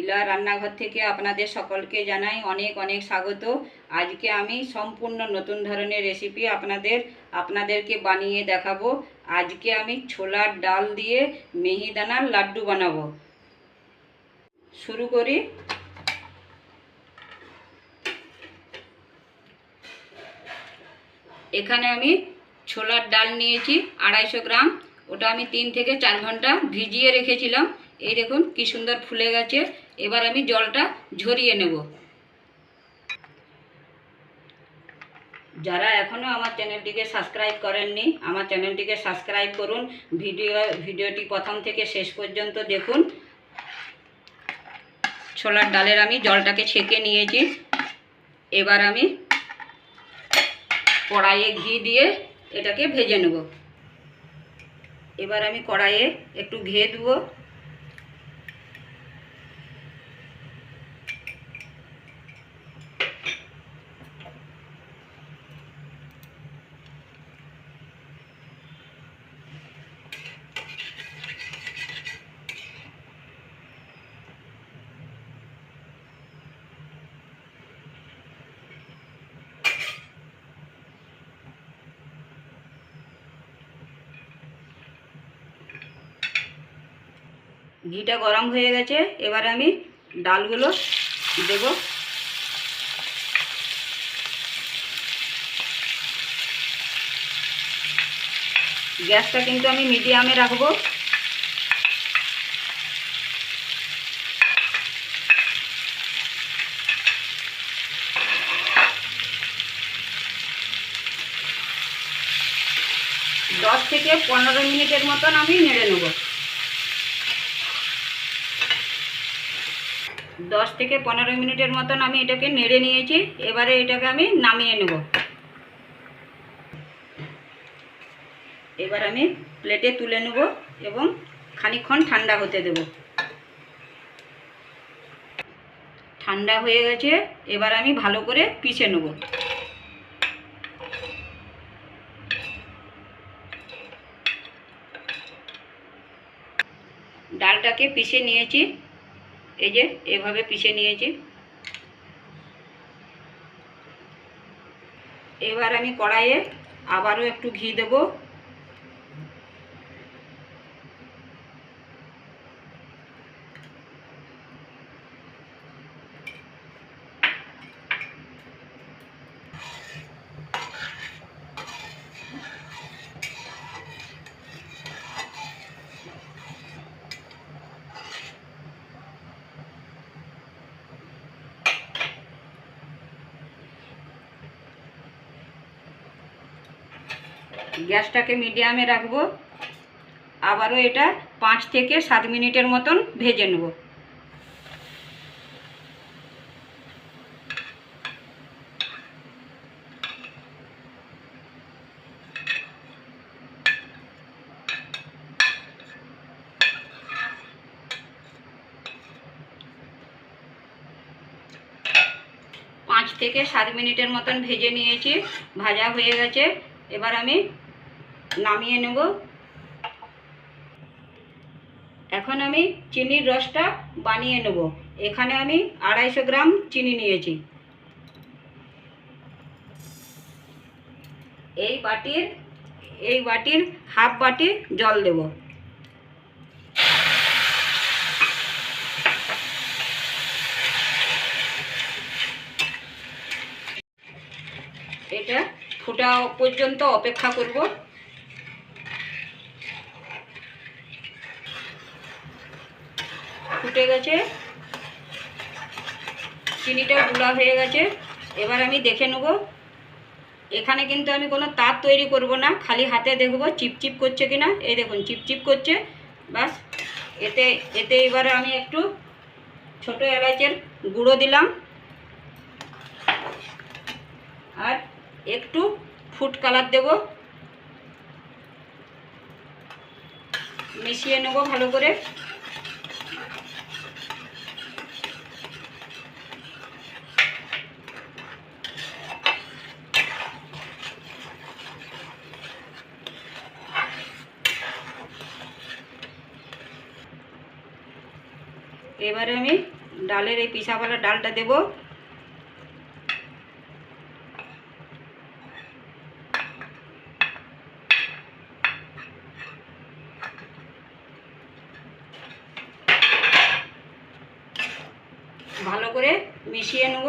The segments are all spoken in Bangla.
ইলা রান্নাঘর থেকে আপনাদের সকলকে জানাই অনেক অনেক স্বাগত। আজকে আমি সম্পূর্ণ নতুন ধরনের রেসিপি আপনাদের, আপনাদেরকে বানিয়ে দেখাবো। আজকে আমি ছোলার ডাল দিয়ে মিহিদানার লাড্ডু বানাবো। শুরু করি। এখানে আমি ছোলার ডাল নিয়েছি, আড়াইশো গ্রাম। ওটা আমি তিন থেকে চার ঘণ্টা ভিজিয়ে রেখেছিলাম। এই দেখুন কি সুন্দর ফুলে গেছে। এবার আমি জলটা ঝরিয়ে নেব। যারা এখনও আমার চ্যানেলটিকে সাবস্ক্রাইব করেননি, আমার চ্যানেলটিকে সাবস্ক্রাইব করুন। ভিডিও, ভিডিওটি প্রথম থেকে শেষ পর্যন্ত দেখুন। ছোলার ডালের আমি জলটাকে ছেঁকে নিয়েছি। এবার আমি কড়াইয়ে ঘি দিয়ে এটাকে ভেজে নেব। এবার আমি কড়াইয়ে একটু ঘে দেবো। ঘিটা গরম হয়ে গেছে, এবারে আমি ডালগুলো দেব। গ্যাসটা কিন্তু আমি মিডিয়ামে রাখব। দশ থেকে পনেরো মিনিটের মতন আমি নেড়ে নেব। দশ থেকে পনেরো মিনিটের মতন আমি এটাকে নেড়ে নিয়েছি, এবারে এটাকে আমি নামিয়ে নেব। এবার আমি প্লেটে তুলে নেব এবং খানিকক্ষণ ঠান্ডা হতে দেব। ঠান্ডা হয়ে গেছে, এবার আমি ভালো করে পিষে নেব। ডালটাকে পিষে নিয়েছি। এই যে এভাবে পিষে নিয়েছি। এবার আমি কড়াইয়ে আবারও একটু ঘি দেব। গ্যাসটাকে মিডিয়ামে রাখব। আবারও এটা পাঁচ থেকে সাত মিনিটের মতন ভেজে নেব। পাঁচ থেকে সাত মিনিটের মতন ভেজে নিয়েছি। ভাজা হয়ে গেছে। এবার আমি নামিয়ে নেব। এখন আমি চিনির রসটা বানিয়ে নেব। এখানে আমি আড়াইশো গ্রাম চিনি নিয়েছি। এই বাটির এই বাটির হাফ বাটি জল দেব। এটা ফোটা পর্যন্ত অপেক্ষা করব। ফুটে গেছে। চিনিটা গুঁড়া হয়ে গেছে। এবার আমি দেখে নেব। এখানে কিন্তু আমি কোনো তাপ তৈরি করব না, খালি হাতে দেখব চিপচিপ করছে কিনা। এই দেখুন চিপচিপ করছে। বাস, এতে এতে এবারে আমি একটু ছোট এলাচের গুঁড়ো দিলাম। আর একটু ফুড কালার দেব। মিশিয়ে নেব ভালো করে। এবারে আমি ডালের এই পিসাওয়ালা ডালটা দেব। ভালো করে মিশিয়ে নেব।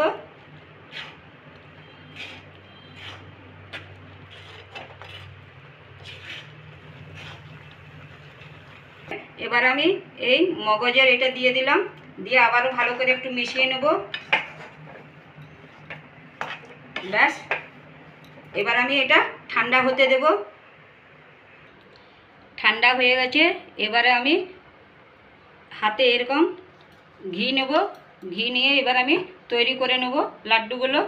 এবার আমি এই মগজের এটা দিয়ে দিলাম। দিয়ে আবারও ভালো করে একটু মিশিয়ে নেব। ব্যাস। এবার আমি এটা ঠান্ডা হতে দেব। ঠান্ডা হয়ে গেছে। এবারে আমি হাতে এরকম ঘি নেব। ঘি নিয়ে এবার আমি তৈরি করে নেব লাড্ডুগুলো।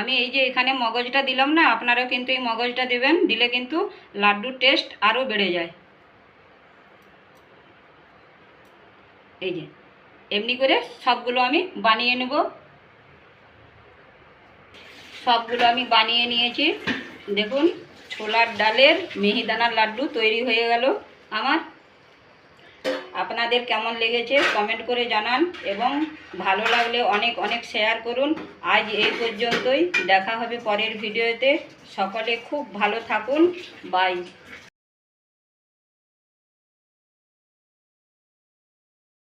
আমি এই যে এখানে মগজটা দিলাম না, আপনারাও কিন্তু এই মগজটা দেবেন, দিলে কিন্তু লাড্ডুর টেস্ট আরও বেড়ে যায়। এই যে, এমনি করে সবগুলো আমি বানিয়ে নেব। সবগুলো আমি বানিয়ে নিয়েছি। দেখুন, ছোলার ডালের মিহিদানার লাড্ডু তৈরি হয়ে গেল আমার। আপনাদের কেমন লেগেছে কমেন্ট করে জানান এবং ভালো লাগলে অনেক অনেক শেয়ার করুন। আজ এই পর্যন্তই। দেখা হবে পরের ভিডিওতে সকলে খুব ভালো থাকুন। বাই